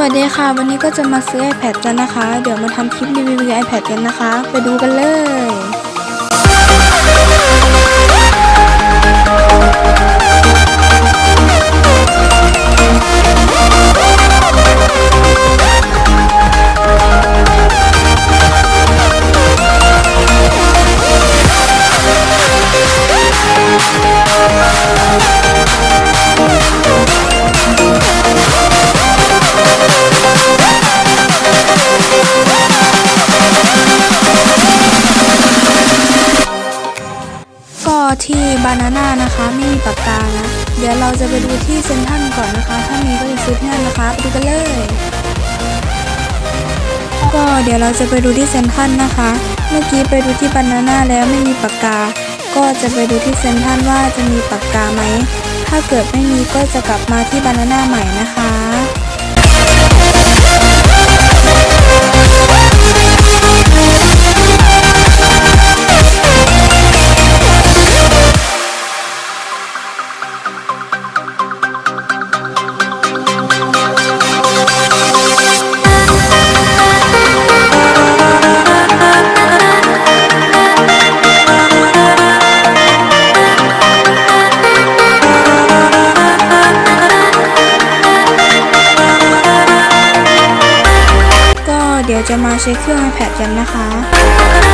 วัสดีค่ะ วันนี้ก็จะมาซื้อ iPad กันนะคะ เดี๋ยวมาทำคลิปรีวิว iPad กันนะคะ ไปดูกันเลย ที่บานาน่านะคะไม่มีปากกานะเดี๋ยวเราจะไปดูที่เซนทรันก่อนนะคะ ถ้ามีก็จะซื้อที่นั่นนะคะไปดูกันเลย ก็เดี๋ยวเราจะไปดูที่เซนทรันนะคะ เมื่อกี้ไปดูที่บานาน่าแล้วไม่มีปากกา ก็จะไปดูที่เซนทรันว่าจะมีปากกาไหม ถ้าเกิดไม่มีก็จะกลับมาที่บานาน่าใหม่นะคะ จะมาเช็คเครื่อง iPad กันนะคะ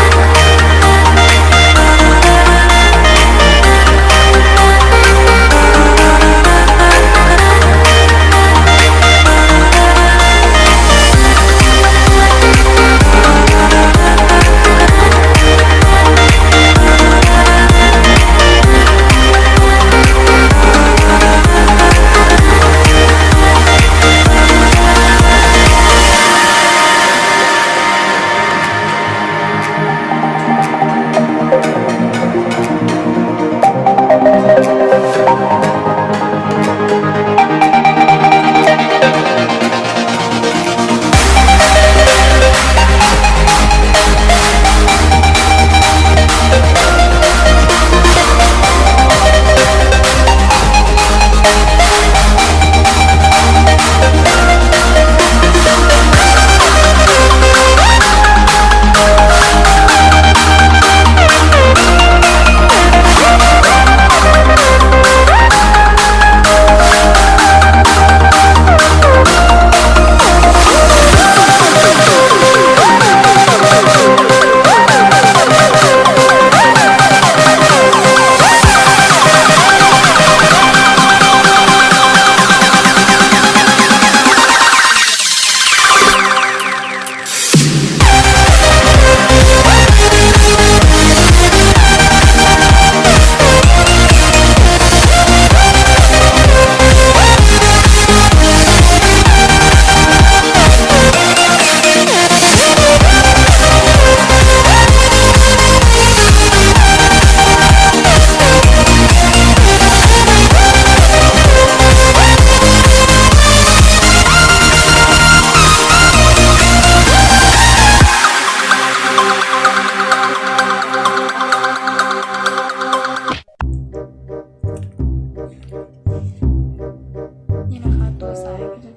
นะ